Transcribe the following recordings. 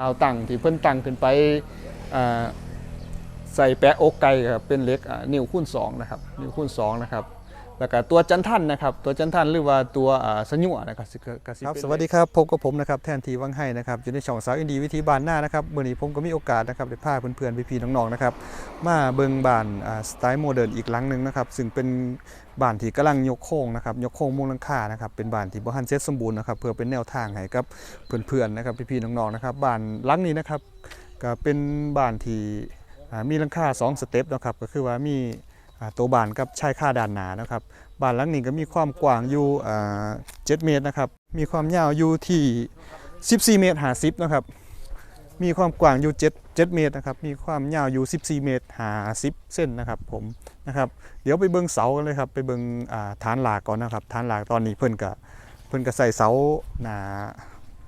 ข่าวตั้งที่เพิ่นตั้งขึ้นไปใส่แปะอกไก่ครับเป็นเล็กนิ้วคูณสองนะครับนิ้วคูณสองนะครับ แล้วก็ตัวจันทันนะครับ ตัวจันทันหรือว่าตัวอ่าสญัวนะครับสิก็สิครับสวัสดีครับพบกับผมนะครับแทนทีวังให้นะครับอยู่ในช่องสาวอินดีวิธีบานหน้านะครับเมื่อนี้ผมก็มีโอกาสนะครับได้พาเพื่อนๆพี่ๆน้องๆนะครับมาเบิงบานสไตล์โมเดิร์นอีกหลังหนึ่งนะครับซึ่งเป็นบ้านที่กำลังยกโค้งนะครับยกโค้งมุงลังคานะครับเป็นบ้านที่บ่ทันเสร็จสมบูรณ์นะครับเพื่อเป็นแนวทางให้กับเพื่อนๆนะครับพี่ๆน้องๆนะครับบ้านหลังนี้นะครับก็เป็นบ้านที่มีลังคาสองสเต็ปนะครับก็คือว่ามี ตัวบ้านกับชายคาด้านหน้านะครับบ้านหลังนี้ก็มีความกว้างอยู่อ่า7เมตรนะครับมีความยาวอยู่ที่ 14 เมตร50นะครับมีความกว้างอยู่7 7เมตรนะครับมีความยาวอยู่ 14 เมตร50เส้นนะครับผมนะครับเดี๋ยวไปเบิ่งเสากันเลยครับไปเบิ่งอ่าฐานหลากก่อนนะครับฐานหลากตอนนี้เพิ่นก็เพิ่นก็ใส่เสาหนา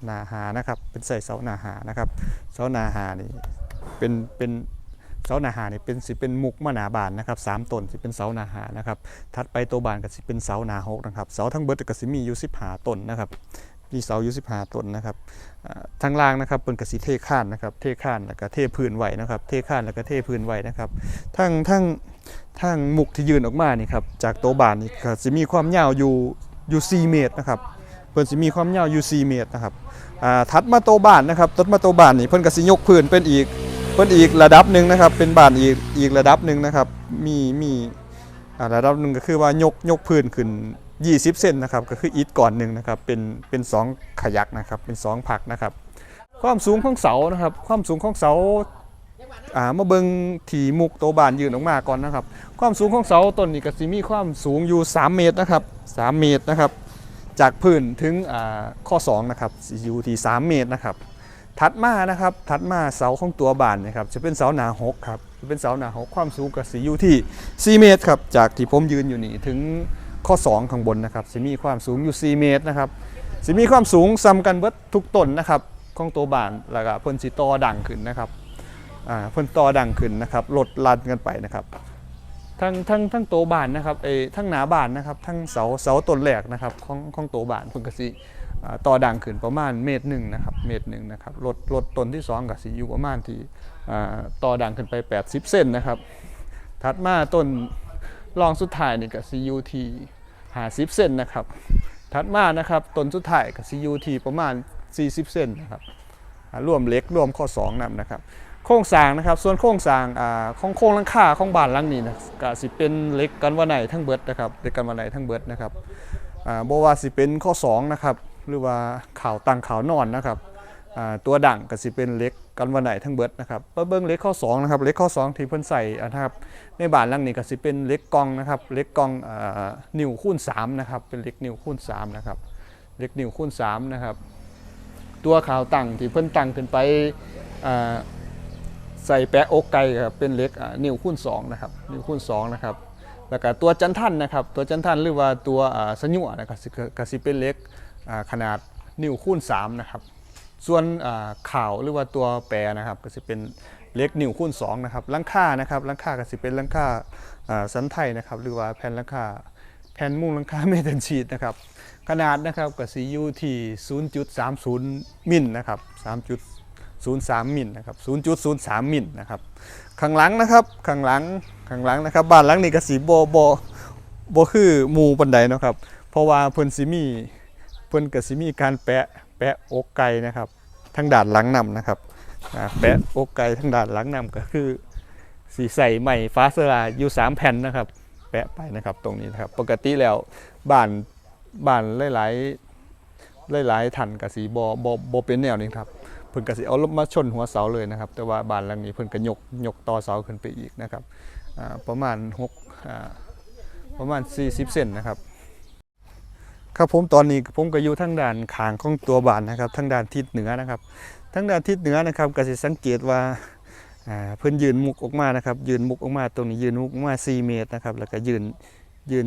หนาหานะครับเป็นใส่เสาหนาหานะครับเสาหนาหานี่เป็นเป็น เสาหนาหานี่เป็นสิเป็นมุกมะหนาบานนะครับสามต้นสิเป็นเสาหนาหานะครับถัดไปตัวบานก็สิเป็นเสาหนาหกนะครับเสาทั้งเบิดก็สิมีอยู่15ต้นนะครับมีเสาอยู่15ต้นนะครับทางล่างนะครับเป็นกสิเทข้านนะครับเทข้านแล้วก็เทพื้นไหวนะครับเทข้านแล้วก็เทพื้นไหวนะครับทั้งทั้งทั้งมุกที่ยืนออกมานี่ครับจากตัวบานนี่ก็สิมีความยาวอยู่อยู่4เมตรนะครับเพิ่นสิมีความยาวอยู่4เมตรนะครับอ่าถัดมาโตบานนะครับตัดมาโตบานนี่เพิ่นก็สิยกพื้นเป็นอีก เพิ่นอีกระดับหนึ่งนะครับ เป็นบานอีกอีกระดับหนึ่งนะครับ มีมีอ่าระดับหนึ่งก็คือว่ายกยกพื้นขึ้น 20เซนนะครับ ก็คืออีทก่อนหนึ่งนะครับ เป็นเป็นสองขยักนะครับ เป็นสองผักนะครับ ความสูงของเสานะครับ ความสูงของเสาอ่ามาเบิงถีมุกโตบานยืนออกมาก่อนนะครับ ความสูงของเสาต้นนี้ก็สิมีความสูงอยู่ 3 เมตรนะครับ 3 เมตรนะครับ จากพื้นถึงอ่าข้อ2นะครับอยู่ที่3เมตรนะครับ ถัดมานะครับถัดมาเสาของตัวบานนะครับจะเป็นเสาหนาหกครับจะเป็นเสาหนาหกความสูงกับสีอยู่ที่ 4 เมตรครับจากที่ผมยืนอยู่นี่ถึงข้อ 2 ข้างบนนะครับจะมีความสูงอยู่ 4 เมตรนะครับจะมีความสูงซ้ำกันเบิดทุกต้นนะครับของตัวบานแล้วก็พ่นสิต่อดังขึ้นนะครับอ่าเพิ่นต่อดังขึ้นนะครับลดลันกันไปนะครับทั้งทั้งทั้งโตวบานนะครับเอ้ทั้งหนาบานนะครับทั้งเสาเสาต้นแรกนะครับของของโตวบานพ่นก็สิอ่า ต่อดังขึ้นประมาณเมตรหนึ่งนะครับเมตรหนึ่งนะครับลดลดต้นที่สองกับสีอยู่ประมาณที่อ่าต่อดังขึ้นไป 80 เส้นนะครับถัดมาต้นรองสุดท้ายนี่กับซียูที50เส้นนะครับถัดมานะครับต้นสุดท้ายกับซียูทีประมาณ 40 เส้นนะครับรวมเล็กรวมข้อ2นํนะครับโครงสร้างนะครับส่วนโครงสร้างอ่าของโครงลังคาของบ้านหลังนี้นะก็สิเป็นเล็กกันวันไหนทั้งเบิดนะครับเล็กกันวันไหนทั้งเบิดนะครับอ่าบว่าสิเป็นข้อ2นะครับ หรือว่าข่าวตังข่าวนอนนะครับตัวดั่งก็สิเป็นเล็กกันวันไหนทั้งเบิดนะครับเบิ่งเบิ่งเล็กข้อ2นะครับเล็กข้อ 2 ที่เพิ่นใส่นะครับในบานหลังนี้ก็สิเป็นเล็กกองนะครับเล็กกองนิ้วคูณ3นะครับเป็นเล็กนิ้วคูณ3นะครับเล็กนิ้วคูณ3นะครับตัวข่าวตังที่เพิ่นตั้งขึ้นไปใส่แปะอกไก่ครับเป็นเล็กนิ้วคูณ2นะครับนิ้วคูณ2นะครับแล้วก็ตัวจันทันนะครับตัวจันทันหรือว่าตัวสญัวนะครับก็สิเป็นเล็ก ขนาดนิ้วคูณ3นะครับส่วนข่าวหรือว่าตัวแปรนะครับก็สิเป็นเล็กนิ้วคูณ2นะครับลังค่านะครับลังค่าก็สิเป็นลังค่าสันไทยนะครับหรือว่าแผ่นลังค่าแผ่นมุงลังค่าเมทัลชีตนะครับขนาดนะครับก็สิอยู่ที่ 0.30 มิลนะครับ3.03 มิลนะครับ0.03 มิลนะครับข้างหลังนะครับข้างหลังข้างหลังนะครับบ้านหลังนี้ก็สีโบโบโบคือมูปันไดนะครับเพราะว่าเพิ่นสิมี เพิ่นก็สิมีการแปะแปะอกไก่นะครับทางด้านหลังนำนะครับแปะอกไก่ทางด้านหลังนำก็คือสีใส่ใหม่ฟ้าสลาอยู่สามแผ่นนะครับ แปะไปนะครับตรงนี้นะครับ ปกติแล้วบ้านบ้านหลายๆหลายๆท่านก็สีบโบโบเป็นแนวนี้ครับเพิ่นกสิเอารถมาชนหัวเสาเลยนะครับ แต่ว่าบ้านหลังนี้เพิ่นก็ยกยกต่อเสาขึ้นไปอีกนะครับประมาณ6ประมาณ 40 เซนนะครับ ครับผมตอนนี้ผมก็อยู่ทางด้านขางของตัวบ้านนะครับทางด้านทิศเหนือนะครับทางด้านทิศเหนือนะครับก็สิสังเกตว่าเพิ่นยืนมุกออกมานะครับ ยืนมุกออกมาตรงนี้ยืนมุกออกมา 4 เมตรนะครับ แล้วก็ยืนยืน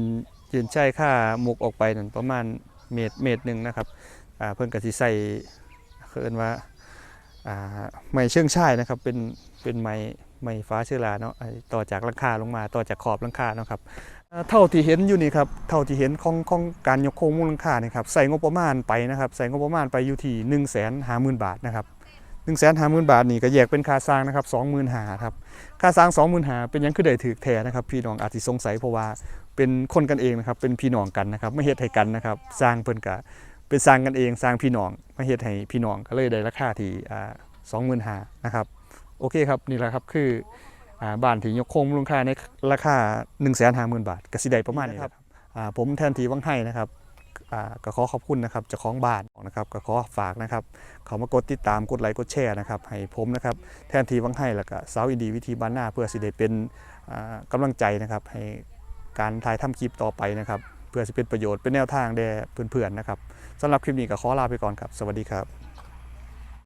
ยืนใช้ค่ามุกออกไปนั่นประมาณเมตรเมตรหนึ่งนะครับเพิ่อนก็สิใส่เคินว่าอ่าไม้เชื่องช่ายนะครับเป็นเป็นไม้ ไม้ฟ้าเชื้อราเนาะต่อจากลังคาลงมาต่อจากขอบลังคาเนาะครับเท่าที่เห็นอยู่นี่ครับเท่าที่เห็นของของการยกโครงมุงหลังคาเนี่ยครับใส่งบประมาณไปนะครับใส่งบประมาณไปอยู่ที่1นึ่งแสนห้าหมื่นบาทนะครับ1นึ่งแสนห้าหมื่นบาทนี่ก็แยกเป็นค่าสร้างนะครับสองหมื่นหาครับค่าสร้างสองหมื่นหาเป็นยังคือได้ถือแท้นะครับ พี่น้องอาจสิสงสัยเพราะว่าเป็นคนกันเองนะครับเป็นพี่น้องกันนะครับไม่เฮ็ดให้กันนะครับ สร้างเพิ่นกะเป็นสร้างกันเองสร้างพี่น้องไมาเฮ็ดให้พี่น้องก็เลยได้ราคาที่สองหมื่นหานะครับ โอเคครับนี่แหละครับคืออ่าบ้านที่ยกโครงมูลค่าในราคา1นึ่งแสนห้าหมื่นบาทก็สิได้ประมาณนี้ครับอ่าผมแทนทีวังให้นะครับอ่าก็ขอขอบคุณนะครับเจ้าของบ้านนะครับก็ขอฝากนะครับเขามากดติดตามกดไลค์กดแชร์นะครับให้ผมนะครับแทนทีวังให้แล้วก็สาวอินดีวิธีบ้านหน้า เพื่อสิได้เป็นอ่ากำลังใจนะครับให้การถ่ายทำคลิปต่อไปนะครับเพื่อสิเป็นประโยชน์เป็นแนวทางแด่เพื่อนๆนะครับสำหรับคลิปนี้ก็ขอลาไปก่อนครับ สวัสดีครับ